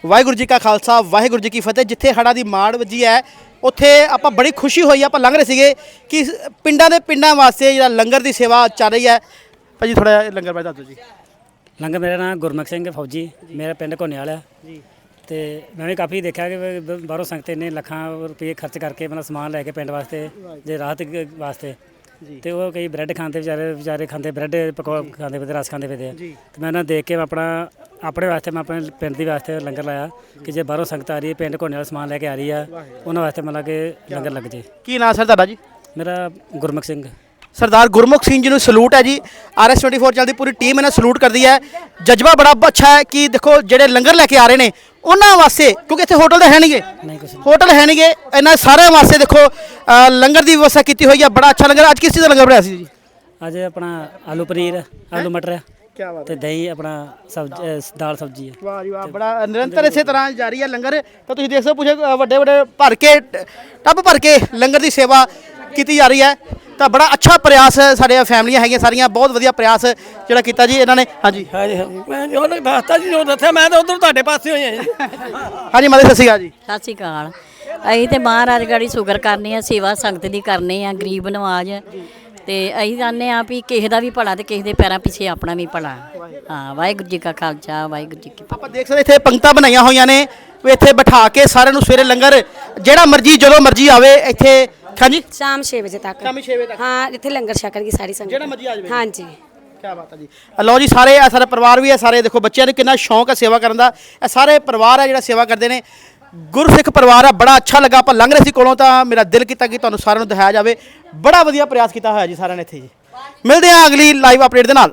ਵਾਹਿਗੁਰੂ ਜੀ ਕਾ ਖਾਲਸਾ ਵਾਹਿਗੁਰੂ ਜੀ ਕੀ ਫਤਿਹ। ਜਿੱਥੇ ਹੜਾ ਦੀ ਮਾੜ ਵੱਜੀ ਹੈ ਉੱਥੇ ਆਪਾਂ ਬੜੀ ਖੁਸ਼ੀ ਹੋਈ ਆਪਾਂ ਲੰਘ ਰਹੇ ਸੀਗੇ ਕਿ ਪਿੰਡਾਂ ਦੇ ਪਿੰਡਾਂ ਵਾਸਤੇ ਜਿਹੜਾ ਲੰਗਰ ਦੀ ਸੇਵਾ ਚੱਲ ਰਹੀ ਹੈ। ਭਾਜੀ ਥੋੜਾ ਲੰਗਰ ਬਾਰੇ ਦੱਸ ਦਿਓ ਜੀ। ਲੰਗਰ ਮੇਰਾ ਨਾਮ ਗੁਰਮੁਖ ਸਿੰਘ ਫੌਜੀ ਮੇਰਾ ਪਿੰਡ ਘੋਨੇਵਾਲ ਆ ਜੀ। ਤੇ ਮੈਂ ਵੀ ਕਾਫੀ ਦੇਖਿਆ ਕਿ ਬ- ਬਾਹਰੋਂ ਸੰਗਤ ਨੇ ਲੱਖਾਂ ਰੁਪਏ ਖਰਚ ਕਰਕੇ ਮਤਲਬ ਸਮਾਨ ਲੈ ਕੇ ਪਿੰਡ ਵਾਸਤੇ ਜੇ ਰਾਹਤ ਕ- ਵਾਸਤੇ। ਤੇ ਉਹ ਕਈ ਬ੍ਰੈਡ ਖਾਂਦੇ ਵਿਚਾਰੇ ਵਿਚਾਰੇ ਖਾਂਦੇ ਬ੍ਰੈਡ ਪਕੌੜਾ ਖਾਂਦੇ ਪਏ ਤੇ ਰਸ ਖਾਂਦੇ ਪਏ ਤੇ। ਜੀ। ਤੇ ਮੈਂ ਉਹਨਾਂ ਦੇਖ ਕੇ ਆਪਣਾ ਆਪਣੇ ਵਾਸਤੇ ਮੈਂ ਆਪਣੇ ਪਿੰਡ ਦੀ ਵਾਸਤੇ ਲੰਗਰ ਲਾਇਆ ਕਿ ਜੇ ਬਾਹਰੋਂ ਸੰਗਤ ਆ ਰਹੀ ਹੈ ਪਿੰਡ ਘੋਣੇ ਵਾਲਾ ਸਮਾਨ ਲੈ ਕੇ ਆ ਰਹੀ ਆ ਉਹਨਾਂ ਵਾਸਤੇ ਮਤਲਬ ਕਿ ਲੰਗਰ ਲੱਗ ਜੇ। ਕੀ ਨਾਂ ਸਰ ਤੁਹਾਡਾ ਜੀ? ਮੇਰਾ ਗੁਰਮੁਖ ਸਿੰਘ। ਸਰਦਾਰ ਗੁਰਮੁਖ ਸਿੰਘ ਜੀ ਨੂੰ ਸਲੂਟ ਹੈ ਜੀ। ਆਰਐਸ 24 ਚੱਲਦੀ ਪੂਰੀ ਟੀਮ ਇਹਨਾਂ ਸਲੂਟ ਕਰਦੀ ਹੈ। ਜਜ਼ਬਾ ਬੜਾ ਅੱਛਾ ਹੈ ਕਿ ਦੇਖੋ ਜਿਹੜੇ ਲੰਗਰ ਲੈ ਕੇ ਆ ਰਹੇ ਨੇ ਉਹਨਾਂ ਵਾਸਤੇ ਕਿਉਂਕਿ ਇੱਥੇ ਹੋਟਲ ਤਾਂ ਹੈ ਨਹੀਂਗੇ। ਨਹੀਂ ਕੁਛ ਹੋਟਲ ਹੈ ਨਹੀਂਗੇ ਇਹਨਾਂ ਸਾਰਿਆਂ ਵਾਸਤੇ ਦੇਖੋ ਅ, ਲੰਗਰ ਦੀ ਵਿਵਸਥਾ ਕੀਤੀ ਹੋਈ ਹੈ ਬੜਾ ਅੱਛਾ ਲੰਗਰ ਅੱਜ ਕਿਸ ਚੀਜ਼ ਦਾ ਲੰਗਰ ਬਣਾਇਆ ਸੀ ਜੀ? ਅੱਜ ਆਪਣਾ ਆਲੂ ਪਨੀਰ ਆਲੂ ਮਟਰ। ਕੀ ਬਾਤ ਤੇ ਦਹੀਂ ਆਪਣਾ ਸਬਜ਼ੀ ਦਾਲ ਸਬਜ਼ੀ ਹੈ। ਵਾਹ ਜੀ ਵਾਹ ਬੜਾ ਨਿਰੰਤਰ ਇਸੇ ਤਰ੍ਹਾਂ ਜਾਰੀ ਹੈ ਲੰਗਰ। ਤਾਂ ਤੁਸੀਂ ਦੇਖ ਸਕਦੇ ਹੋ ਪੁੱਛੇ ਵੱਡੇ ਵੱਡੇ ਭਰ ਕੇ ਟੱਬ ਭਰ ਕੇ ਲੰਗਰ ਦੀ ਸੇਵਾ ਕੀਤੀ ਜਾ ਰਹੀ ਹੈ। ਤਾਂ ਬੜਾ ਅੱਛਾ ਪ੍ਰਯਾਸ ਸਾਡੇ ਫੈਮਲੀਆਂ ਹੈਗੀਆਂ ਸਾਰੀਆਂ ਬਹੁਤ ਵਧੀਆ ਪ੍ਰਯਾਸ ਜਿਹੜਾ ਕੀਤਾ ਜੀ ਇਹਨਾਂ ਨੇ। ਹਾਂਜੀ। ਹਾਂਜੀ ਹਾਂਜੀ। ਮੈਂ ਜੋ ਦੱਸਤਾ ਜੀ ਜੋ ਦੱਸਿਆ ਮੈਂ ਤਾਂ ਉਧਰ ਤੁਹਾਡੇ ਪਾਸੇ ਹੋਈ ਹਾਂ ਜੀ। ਹਾਂਜੀ ਮਾਦੇ ਸਤਿ ਸ਼੍ਰੀ ਅਕਾਲ ਜੀ। ਸਤਿ ਸ਼੍ਰੀ ਅਕਾਲ। ਅਸੀਂ ਤੇ ਮਹਾਰਾਜ ਗਾੜੀ ਸ਼ੁਕਰ ਕਰਨੇ ਆ ਸੇਵਾ ਸੰਗਤ ਦੀ ਕਰਨੇ ਆ ਗਰੀਬ ਨਵਾਜ। ਤੇ ਅਸੀਂ ਚਾਹੁੰਦੇ ਆ ਵੀ ਕਿਸੇ ਦਾ ਵੀ ਭਲਾ ਤੇ ਕਿਸੇ ਦੇ ਪੈਰਾਂ ਪਿੱਛੇ ਆਪਣਾ ਵੀ ਭਲਾ। ਹਾਂ ਵਾਹਿਗੁਰੂ ਜੀ ਕਾ ਖਾਲਸਾ ਵਾਹਿਗੁਰੂ ਜੀ ਕੀ ਫਤਿਹ। ਆਪਾਂ ਦੇਖ ਸਕਦੇ ਇੱਥੇ ਪੰਕਤਾਂ ਬਣਾਈਆਂ ਹੋਈਆਂ ਨੇ ਵੀ ਇੱਥੇ ਬਿਠਾ ਕੇ ਸਾਰਿਆਂ ਨੂੰ ਸਵੇਰੇ ਲੰਗਰ ਜਿਹੜਾ ਮਰਜ਼ੀ ਜਦੋਂ ਮਰਜ਼ੀ ਆਵੇ ਇੱਥੇ ਹਾਂਜੀ? ਸ਼ਾਮ 6 ਵਜੇ ਤੱਕ। ਸ਼ਾਮੀ 6 ਵਜੇ ਤੱਕ। ਹਾਂ ਇੱਥੇ ਲੰਗਰ ਛਕਣ ਦੀ ਸਾਰੀ ਸੰਗਤ। ਜਿਹੜਾ ਮਰਜ਼ੀ ਆ ਜਾਵੇ। ਹਾਂਜੀ। ਕੀ ਬਾਤ ਹੈ ਜੀ। ਲਓ ਜੀ ਸਾਰੇ ਆ ਸਾਰਾ ਪਰਿਵਾਰ ਵੀ ਹੈ ਸਾਰੇ ਦੇਖੋ ਬੱਚਿਆਂ ਨੂੰ ਕਿੰਨਾ ਸ਼ੌਂਕ ਹੈ ਸੇਵਾ ਕਰਨ ਦਾ। ਇਹ ਸਾਰੇ ਪਰਿਵਾਰ ਹੈ ਜਿਹੜਾ ਸੇਵਾ ਕਰਦੇ ਨੇ। ਗੁਰਸਿੱਖ ਪਰਿਵਾਰ ਆ, ਬੜਾ ਅੱਛਾ ਲੱਗਾ, ਆਪਾਂ ਲੰਘ ਰਹੇ ਸੀ ਕੋਲੋਂ ਤਾਂ ਮੇਰਾ ਦਿਲ ਕੀਤਾ ਕਿ ਤੁਹਾਨੂੰ ਸਾਰਿਆਂ ਨੂੰ ਦਿਖਾਇਆ ਜਾਵੇ। ਬੜਾ ਵਧੀਆ ਪ੍ਰਯਾਸ ਕੀਤਾ ਹੋਇਆ ਜੀ ਸਾਰਿਆਂ ਨੇ ਇੱਥੇ ਜੀ। ਮਿਲਦੇ ਹਾਂ ਅਗਲੀ ਲਾਈਵ ਅਪਡੇਟ ਦੇ ਨਾਲ।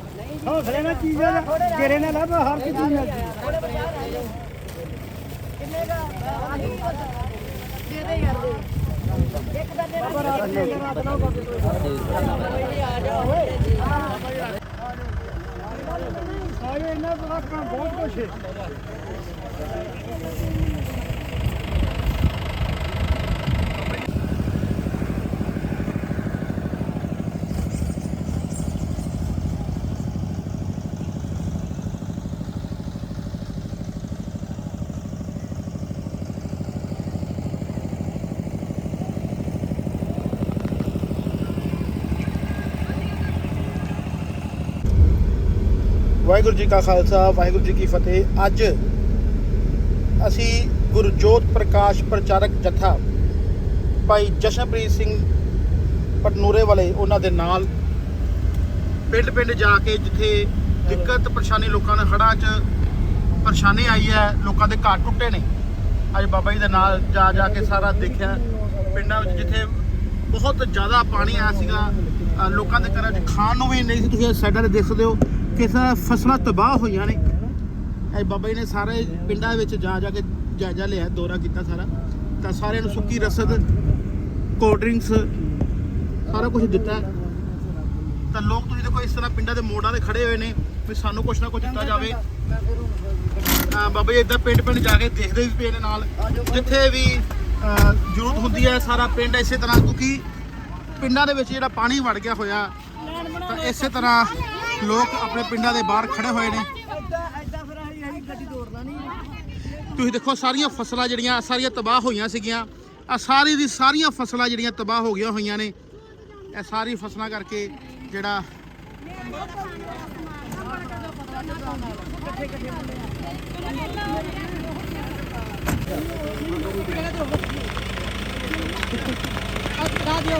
ਹੌਸਲੇ ਨਾਲ ਚੀਜ਼ ਆ ਤੇਰੇ ਨਾਲ ਲੱਭ ਹਰ ਕੀ ਚੀਜ਼ ਕਿੰਨੇ ਦਾ ਆਹੀ ਦੇ? ਦੇ ਯਾਰ ਦੇ ਇੱਕ ਦਾ ਦੇ ਦੇ ਰਾਤ ਨਾ ਆ ਜਾ ਓਏ ਸਾਰੇ ਇਹਨਾਂ ਦਾ ਕੰਮ ਬਹੁਤ ਕੁਛ ਹੈ। ਵਾਹਿਗੁਰੂ ਜੀ ਕਾ ਖਾਲਸਾ, ਵਾਹਿਗੁਰੂ ਜੀ ਕੀ ਫਤਿਹ। ਅੱਜ ਅਸੀਂ ਗੁਰਜੋਤ ਪ੍ਰਕਾਸ਼ ਪ੍ਰਚਾਰਕ ਜਥਾ ਭਾਈ ਜਸ਼ਨਪ੍ਰੀਤ ਸਿੰਘ ਪਟਨੂਰੇ ਵਾਲੇ ਉਹਨਾਂ ਦੇ ਨਾਲ ਪਿੰਡ ਪਿੰਡ ਜਾ ਕੇ ਜਿੱਥੇ ਦਿੱਕਤ ਪਰੇਸ਼ਾਨੀ ਲੋਕਾਂ ਨੇ ਹੜ੍ਹਾਂ 'ਚ ਪਰੇਸ਼ਾਨੀ ਆਈ ਹੈ, ਲੋਕਾਂ ਦੇ ਘਰ ਟੁੱਟੇ ਨੇ। ਅੱਜ ਬਾਬਾ ਜੀ ਦੇ ਨਾਲ ਜਾ ਜਾ ਕੇ ਸਾਰਾ ਦੇਖਿਆ ਪਿੰਡਾਂ ਵਿੱਚ ਜਿੱਥੇ ਬਹੁਤ ਜ਼ਿਆਦਾ ਪਾਣੀ ਆਇਆ ਸੀਗਾ। ਲੋਕਾਂ ਦੇ ਘਰਾਂ 'ਚ ਖਾਣ ਨੂੰ ਵੀ ਨਹੀਂ ਸੀ। ਤੁਸੀਂ ਸਾਈਡਾਂ 'ਤੇ ਦੇਖ ਸਕਦੇ ਹੋ। ਕਿ ਤਰ੍ਹਾਂ ਫਸਲਾਂ ਤਬਾਹ ਹੋਈਆਂ ਨੇ। ਇਹ ਬਾਬਾ ਜੀ ਨੇ ਸਾਰੇ ਪਿੰਡਾਂ ਵਿੱਚ ਜਾ ਜਾ ਕੇ ਜਾਇਜ਼ਾ ਲਿਆ, ਦੌਰਾ ਕੀਤਾ ਸਾਰਾ। ਤਾਂ ਸਾਰਿਆਂ ਨੂੰ ਸੁੱਕੀ ਰਸਦ ਕੋਲਡ ਡਰਿੰਕਸ ਸਾਰਾ ਕੁਝ ਦਿੱਤਾ। ਤਾਂ ਲੋਕ ਤੁਸੀਂ ਦੇਖੋ ਇਸ ਤਰ੍ਹਾਂ ਪਿੰਡਾਂ ਦੇ ਮੋੜਾਂ ਤੇ ਖੜੇ ਹੋਏ ਨੇ, ਵੀ ਸਾਨੂੰ ਕੁਛ ਨਾ ਕੁਛ ਦਿੱਤਾ ਜਾਵੇ। ਅਹ ਬਾਬਾ ਜੀ ਇਦਾਂ ਪਿੰਡ ਪਿੰਡ ਜਾ ਕੇ ਦੇਖਦੇ ਵੀ ਪਏ ਨੇ ਨਾਲ। ਜਿੱਥੇ ਵੀ ਜ਼ਰੂਰਤ ਹੁੰਦੀ ਹੈ, ਸਾਰਾ ਪਿੰਡ ਇਸੇ ਤਰ੍ਹਾਂ, ਕਿਉਂਕਿ ਪਿੰਡਾਂ ਦੇ ਵਿੱਚ ਜਿਹੜਾ ਪਾਣੀ ਵੜ ਗਿਆ ਹੋਇਆ, ਤਾਂ ਇਸੇ ਤਰ੍ਹਾਂ ਲੋਕ ਆਪਣੇ ਪਿੰਡਾਂ ਦੇ ਬਾਹਰ ਖੜੇ ਹੋਏ ਨੇ। ਤੁਸੀਂ ਦੇਖੋ, ਸਾਰੀਆਂ ਫਸਲਾਂ ਜਿਹੜੀਆਂ, ਸਾਰੀਆਂ ਤਬਾਹ ਹੋਈਆਂ ਸੀਗੀਆਂ। ਆ ਸਾਰੀ ਦੀ ਸਾਰੀਆਂ ਫਸਲਾਂ ਜਿਹੜੀਆਂ ਤਬਾਹ ਹੋ ਗਈਆਂ ਹੋਈਆਂ ਨੇ। ਇਹ ਸਾਰੀ ਫਸਲਾਂ ਕਰਕੇ ਜਿਹੜਾ ਆ ਦਿਓ